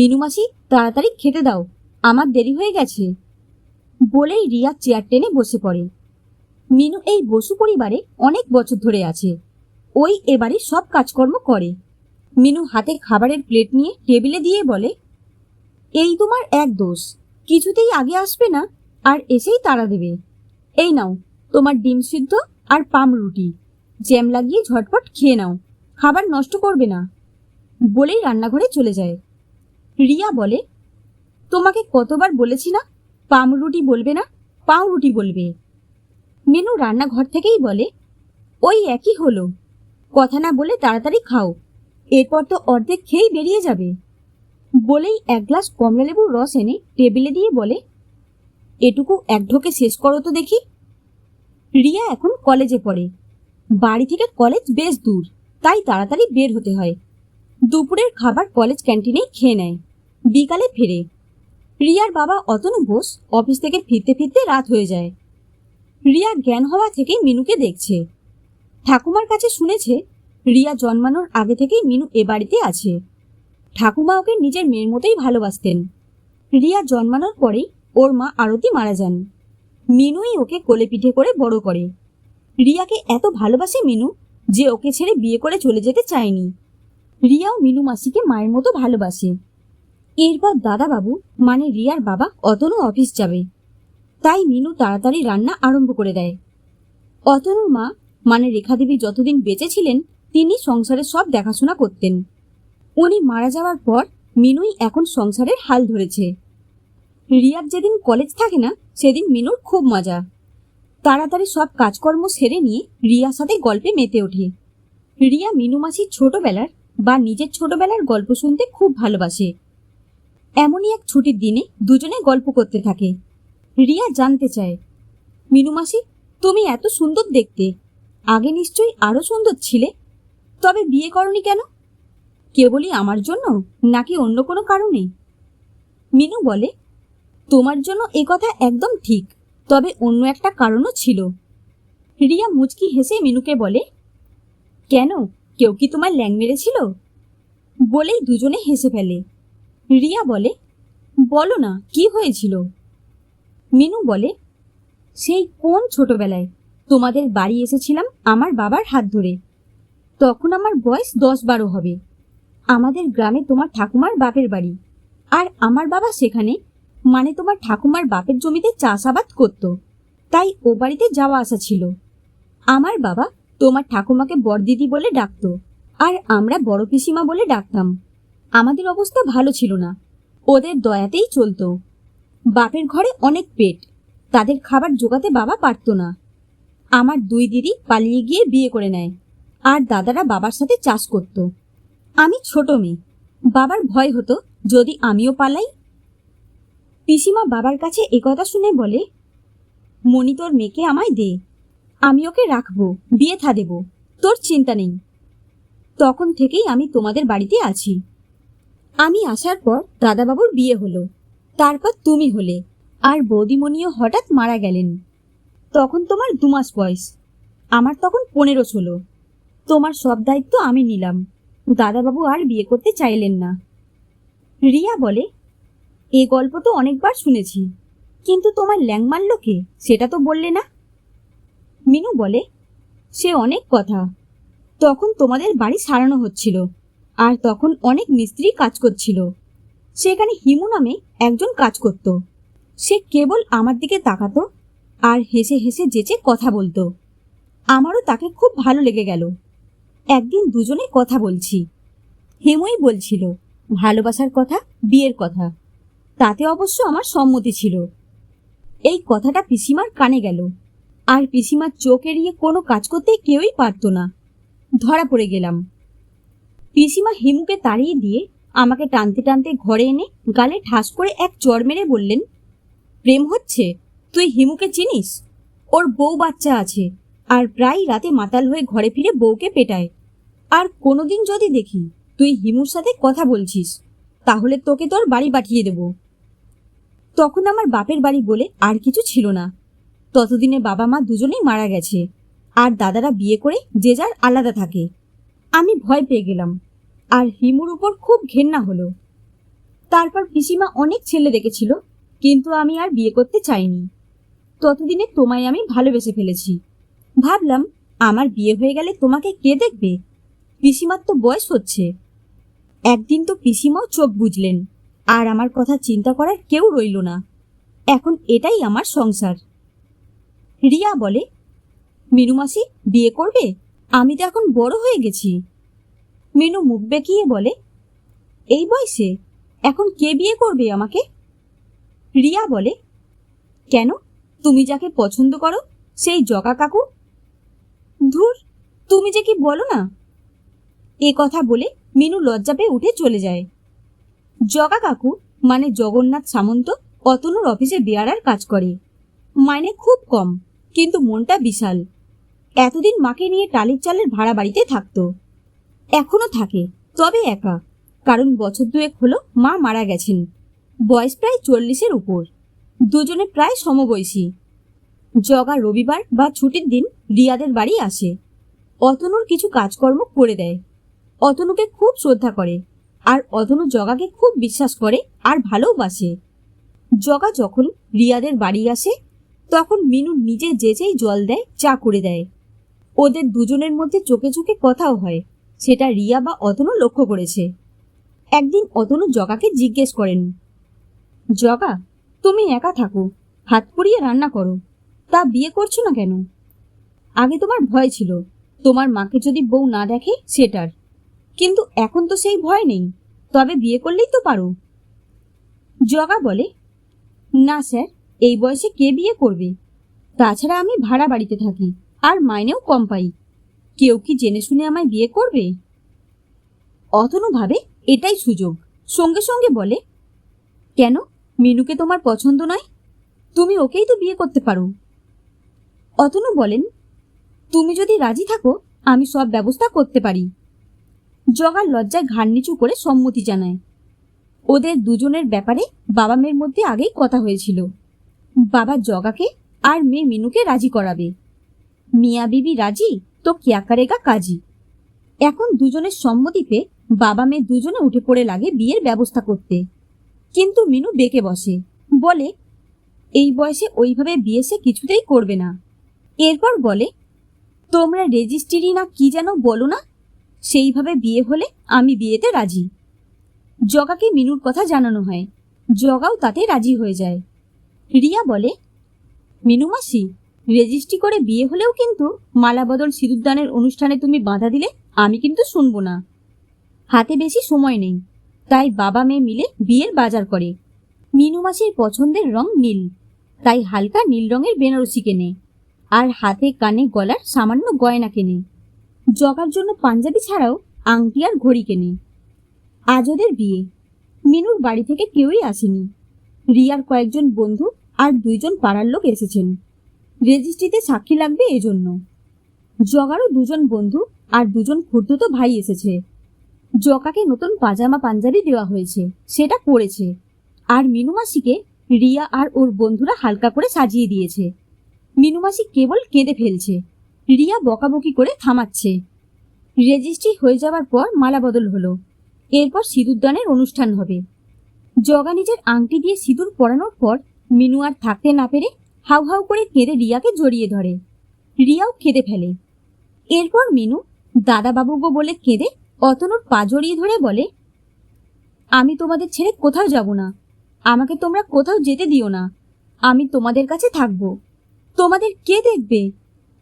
মিনু মাসি, তাড়াতাড়ি খেতে দাও। আমার দেরি হয়ে গেছে। বলেই রিয়া চেয়ার টেনে বসে পড়ে। মিনু এই বসু পরিবারে অনেক বছর ধরে আছে। ওই এবারে সব কাজকর্ম করে। মিনু হাতে খাবারের প্লেট নিয়ে টেবিলে দিয়ে বলে, এই তোমার এক দোষ। কিছুতেই আগে আসবে না, আর এসেই তাড়া দেবে। এই নাও, তোমার ডিম সিদ্ধ আর পাম রুটি। জ্যাম লাগিয়ে ঝটপট খেয়ে নাও। খাবার নষ্ট করবে না। বলেই রান্নাঘরে চলে যায়। রিয়া বলে, তোমাকে কতবার বলেছি না? পাম রুটি বলবে না, পাউরুটি বলবে? মেনু রান্নাঘর থেকেই বলে, ওই একই হলো। কথা না বলে তাড়াতাড়ি খাও, এরপর তো অর্ধেক খেয়েই বেরিয়ে যাবে। বলেই এক গ্লাস কমলালেবুর রস এনে টেবিলে দিয়ে বলে, এটুকু এক ঢোকে শেষ করো তো দেখি। রিয়া এখন কলেজে পড়ে। বাড়ি থেকে কলেজ বেশ দূর, তাই তাড়াতাড়ি বের হতে হয়। দুপুরের খাবার কলেজ ক্যান্টিনেই খেয়ে নেয়। বিকালে ফেরে। রিয়ার বাবা অতনু বোস অফিস থেকে ফিরতে ফিরতে রাত হয়ে যায়। রিয়া জ্ঞান হওয়া থেকে মিনুকে দেখছে। ঠাকুমার কাছে শুনেছে, রিয়া জন্মানোর আগে থেকেই মিনু এ বাড়িতে আছে। ঠাকুমা ওকে নিজের মেয়ের মতোই ভালোবাসতেন। রিয়া জন্মানোর পরেই ওর মা আরতি মারা যান। মিনুই ওকে কোলে পিঠে করে বড় করে। রিয়াকে এত ভালোবাসে মিনু যে ওকে ছেড়ে বিয়ে করে চলে যেতে চায়নি। রিয়াও মিনু মাসিকে মায়ের মতো ভালোবাসে। এরপর দাদাবাবু মানে রিয়ার বাবা, অতনু অফিস যাবে। তাই মিনু তাড়াতাড়ি রান্না আরম্ভ করে দেয়। অতনুর মা মানে রেখাদেবী যতদিন বেঁচে ছিলেন, তিনি সংসারের সব দেখাশোনা করতেন। উনি মারা যাওয়ার পর, মিনুই এখন সংসারের হাল ধরেছে। রিয়ার যেদিন কলেজ থাকে না, সেদিন মিনুর খুব মজা। তাড়াতাড়ি সব কাজকর্ম সেরে নিয়ে রিয়ার সাথে গল্পে মেতে ওঠে। রিয়া মিনু মাসির ছোটবেলার বা নিজের ছোটবেলার গল্প শুনতে খুব ভালোবাসে। এমনই এক ছুটির দিনে দুজনে গল্প করতে থাকে। রিয়া জানতে চায়, মিনু মাসি, তুমি এত সুন্দর দেখতে। আগে নিশ্চয়ই আরও সুন্দর ছিলে। তবে বিয়ে করনি কেন? কেবলই আমার জন্য নাকি অন্য কোনো কারণে? মিনু বলে, তোমার জন্য এ কথা একদম ঠিক, তবে অন্য একটা কারণও ছিল। রিয়া মুচকি হেসে মিনুকে বলে, কেন? কেউ কি তোমার ল্যাং মেরেছিল? বলেই দুজনে হেসে ফেলে। রিয়া বলে, বলো না, কি হয়েছিল? মিনু বলে, সেই কোন ছোটবেলায় তোমাদের বাড়ি এসেছিলাম আমার বাবার হাত ধরে। তখন আমার বয়স দশ বারো হবে। আমাদের গ্রামে তোমার ঠাকুমার বাপের বাড়ি। আর আমার বাবা সেখানে মানে তোমার ঠাকুমার বাপের জমিতে চাষাবাদ করত। তাই ও বাড়িতে যাওয়া আসা ছিল। আমার বাবা তোমার ঠাকুমাকে বড়দিদি বলে ডাকতো। আর আমরা বড় পিসিমা বলে ডাকতাম। আমাদের অবস্থা ভালো ছিল না। ওদের দয়াতেই চলতো। বাপের ঘরে অনেক পেট। তাদের খাবার জোগাতে বাবা পারতো না। আমার দুই দিদি পালিয়ে গিয়ে বিয়ে করে নেয়। আর দাদারা বাবার সাথে চাষ করত। আমি ছোট মেয়ে। বাবার ভয় হতো, যদি আমিও পালাই? পিসিমা বাবার কাছে একথা শুনে বলে মনি তোর মেয়েকে আমায় দে। আমি ওকে রাখব, বিয়ে থা দেব। তোর চিন্তা নেই। তখন থেকেই আমি তোমাদের বাড়িতে আছি। আমি আসার পর দাদাবাবুর বিয়ে হলো। তারপর তুমি হলে। আর বৌদিমণিও হঠাৎ মারা গেলেন। তখন তোমার দুমাস বয়স। আমার তখন পনেরো ষোলো। তোমার সব দায়িত্ব আমি নিলাম। দাদাবাবু আর বিয়ে করতে চাইলেন না। রিয়া বলে, এ গল্প তো অনেকবার শুনেছি। কিন্তু তোমার ল্যাং মারল কে? সেটা তো বললে না? মিনু বলে, সে অনেক কথা। তখন তোমাদের বাড়ি সারানো হচ্ছিল। আর তখন অনেক মিস্ত্রি কাজ করছিল। সেখানে হিমু নামে একজন কাজ করত। সে কেবল আমার দিকে তাকাতো আর হেসে হেসে যেচে কথা বলতো। আমারও তাকে খুব ভালো লেগে গেল। একদিন দুজনে কথা বলছি। হেমুই বলছিল, ভালোবাসার কথা, বিয়ের কথা। তাতে অবশ্য আমার সম্মতি ছিল। এই কথাটা পিসিমার কানে গেল। আর পিসিমার চোখ এড়িয়ে কোনো কাজ করতে কেউই পারতো না। ধরা পড়ে গেলাম। পিসিমা হিমুকে তাড়িয়ে দিয়ে আমাকে টানতে টানতে ঘরে এনে গালে ঠাস করে এক চড় মেরে বললেন, প্রেম হচ্ছে? তুই হিমুকে চিনিস? ওর বউ বাচ্চা আছে আর প্রায় রাতে মাতাল হয়ে ঘরে ফিরে বউকে পেটায়। আর কোনোদিন যদি দেখি তুই হিমুর সাথে কথা বলছিস, তাহলে তোকে তোর বাড়ি পাঠিয়ে দেব। তখন আমার বাপের বাড়ি বলে আর কিছু ছিল না। ততদিনে বাবা মা দুজনেই মারা গেছে। আর দাদারা বিয়ে করে যে যার আলাদা থাকে। আমি ভয় পেয়ে গেলাম। আর হিমুর উপর খুব ঘেন্না হলো। তারপর পিসিমা অনেক ছেলে দেখেছিল, কিন্তু আমি আর বিয়ে করতে চাইনি। ততদিনে তোমায় আমি ভালোবেসে ফেলেছি। ভাবলাম, আমার বিয়ে হয়ে গেলে তোমাকে কে দেখবে? পিসিমার তো বয়স হচ্ছে। একদিন তো পিসিমাও চোখ বুঝলেন আর আমার কথা চিন্তা করার কেউ রইল না। এখন এটাই আমার সংসার। রিয়া বলে, মিনু মাসি, বিয়ে করবে? আমি তো এখন বড় হয়ে গেছি। মিনু মুখ বেঁকিয়ে বলে, এই বয়সে এখন কে বিয়ে করবে আমাকে? রিয়া বলে, কেন? তুমি যাকে পছন্দ করো, সেই জগা কাকু? ধুর, তুমি যে কি বলো না? এ কথা বলে মিনু লজ্জা পেয়ে উঠে চলে যায়। জগা কাকু মানে জগন্নাথ সামন্ত অতনুর অফিসে বেয়ারার কাজ করে। মাইনে খুব কম, কিন্তু মনটা বিশাল। এতদিন মাকে নিয়ে টালির চালের ভাড়া বাড়িতে থাকতো। এখনও থাকে, তবে একা। কারণ বছর দুয়েক হলো মা মারা গেছেন। বয়স প্রায় চল্লিশের উপর। দুজনে প্রায় সমবয়সী। জগা রবিবার বা ছুটির দিন রিয়াদের বাড়ি আসে। অতনুর কিছু কাজকর্ম করে দেয়। অতনুকে খুব শ্রদ্ধা করে, আর অতনু জগাকে খুব বিশ্বাস করে আর ভালোবাসে। জগা যখন রিয়াদের বাড়ি আসে, তখন মিনু নিজে যেচেই জল দেয়, চা করে দেয়। ওদের দুজনের মধ্যে চোখে চোখে কথাও হয়। সেটা রিয়া বা অতনু লক্ষ্য করেছে। একদিন অতনু জগাকে জিজ্ঞেস করেন, জগা, তুমি একা থাকো, হাত পুড়িয়ে রান্না করো, তা বিয়ে করছ না কেন? আগে তোমার ভয় ছিল, তোমার মাকে যদি বউ না দেখে, সেটার। কিন্তু এখন তো সেই ভয় নেই, তবে বিয়ে করলেই তো পারো। জগা বলে, না স্যার, এই বয়সে কে বিয়ে করবে? তাছাড়া আমি ভাড়া বাড়িতে থাকি আর মাইনেও কম পাই। কেউ কি জেনে শুনে আমায় বিয়ে করবে? অতনু ভাবে, এটাই সুযোগ। সঙ্গে সঙ্গে বলে, কেন? মিনুকে তোমার পছন্দ নয়? তুমি ওকেই তো বিয়ে করতে পারো। অতনু বলেন, তুমি যদি রাজি থাকো, আমি সব ব্যবস্থা করতে পারি। জগার লজ্জায় ঘাড় নিচু করে সম্মতি জানায়। ওদের দুজনের ব্যাপারে বাবা মেয়ের মধ্যে আগেই কথা হয়েছিল। বাবা জগাকে আর মেয়ে মিনুকে রাজি করাবে। মিয়া বিবি রাজি, তো কিয়া কারেগা কাজী? এখন দুজনের সম্মতিতে বাবা মেয়ে দুজনে উঠে পড়ে লাগে বিয়ের ব্যবস্থা করতে। কিন্তু মিনু বেঁকে বসে, বলে, এই বয়সে ওইভাবে বিয়ে সে কিছুতেই করবে না। এরপর বলে, তোমরা রেজিস্ট্রি না কি যেন বলো না, সেইভাবে বিয়ে হলে আমি বিয়েতে রাজি। জগাকে মিনুর কথা জানানো হয়, জগাও তাতে রাজি হয়ে যায়। রিয়া বলে, মিনু মাসি রেজিস্ট্রি করে বিয়ে হলেও কিন্তু মালাবদল সিঁদুরদানের অনুষ্ঠানে তুমি বাধা দিলে আমি কিন্তু শুনব না। হাতে বেশি সময় নেই। তাই বাবা মেয়ে মিলে বিয়ের বাজার করে। মিনু মাসির পছন্দের রং নীল। তাই হালকা নীল রঙের বেনারসি কেনে। আর হাতে কানে গলার সামান্য গয়না কেনে। জগার জন্য পাঞ্জাবি ছাড়াও আংটি আর ঘড়ি কেনে। আজ ওদের বিয়ে। মিনুর বাড়ি থেকে কেউই আসেনি। রিয়ার কয়েকজন বন্ধু আর দুইজন পাড়ার লোক এসেছেন। রেজিস্ট্রিতে সাক্ষী লাগবে এজন্য। জগারও দুজন বন্ধু আর দুজন খুর্তুতো ভাই এসেছে। জকাকে নতুন পাজামা পাঞ্জাবি দেওয়া হয়েছে, সেটা পরেছে। আর মিনু মাসিকে রিয়া আর ওর বন্ধুরা হালকা করে সাজিয়ে দিয়েছে। মিনু মাসি কেবল কেঁদে ফেলছে। রিয়া বকাবকি করে থামাচ্ছে। রেজিস্ট্রি হয়ে যাওয়ার পর মালা বদল হলো। এরপর সিঁদুরদানের অনুষ্ঠান হবে। জগা নিজের আংটি দিয়ে সিঁদুর পরানোর পর মিনু আর থাকতে না পেরে হাউ হাউ করে কেঁদে রিয়াকে জড়িয়ে ধরে। রিয়াও কেঁদে ফেলে। এরপর মিনু দাদা বাবু গো বলে কেঁদে অতনুর পা জড়িয়ে ধরে বলে, আমি তোমাদের ছেড়ে কোথাও যাব না। আমাকে তোমরা কোথাও যেতে দিও না। আমি তোমাদের কাছে থাকব। তোমাদের কে দেখবে?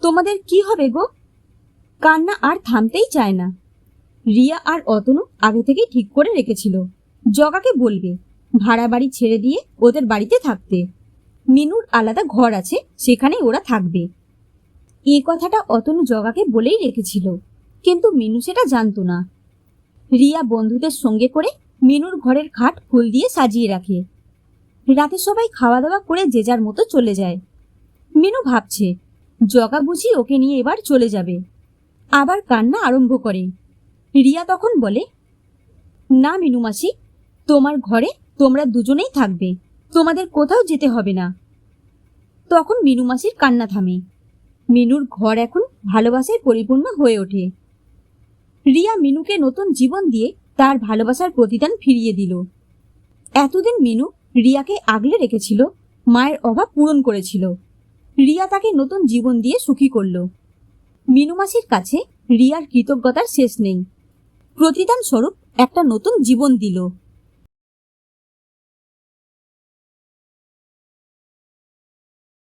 তোমাদের কি হবে গো? কান্না আর থামতেই চায় না। রিয়া আর অতনু আগে থেকেই ঠিক করে রেখেছিল। জগাকে বলবে ভাড়া বাড়ি ছেড়ে দিয়ে ওদের বাড়িতে থাকতে। মিনুর আলাদা ঘর আছে, সেখানেই ওরা থাকবে। এই কথাটা অতনু জগাকে বলেই রেখেছিল, কিন্তু মিনু সেটা জানতো না। রিয়া বন্ধুদের সঙ্গে করে মিনুর ঘরের খাট ফুল দিয়ে সাজিয়ে রাখে। রাতে সবাই খাওয়া দাওয়া করে যে যার মতো চলে যায়। মিনু ভাবছে, জগা বুঝি ওকে নিয়ে এবার চলে যাবে। আবার কান্না আরম্ভ করে। রিয়া তখন বলে, না মিনু মাসি, তোমার ঘরে তোমরা দুজনেই থাকবে। তোমাদের কোথাও যেতে হবে না। তখন মিনু মাসির কান্না থামে। মিনুর ঘর এখন ভালোবাসায় পরিপূর্ণ হয়ে ওঠে। রিয়া মিনুকে নতুন জীবন দিয়ে তার ভালোবাসার প্রতিদান ফিরিয়ে দিল। এতদিন মিনু রিয়াকে আগলে রেখেছিল, মায়ের অভাব পূরণ করেছিল। রিয়া তাকে নতুন জীবন দিয়ে সুখী করল। মিনু মাসির কাছে রিয়ার কৃতজ্ঞতার শেষ নেই। প্রতিদান স্বরূপ একটা নতুন জীবন দিল।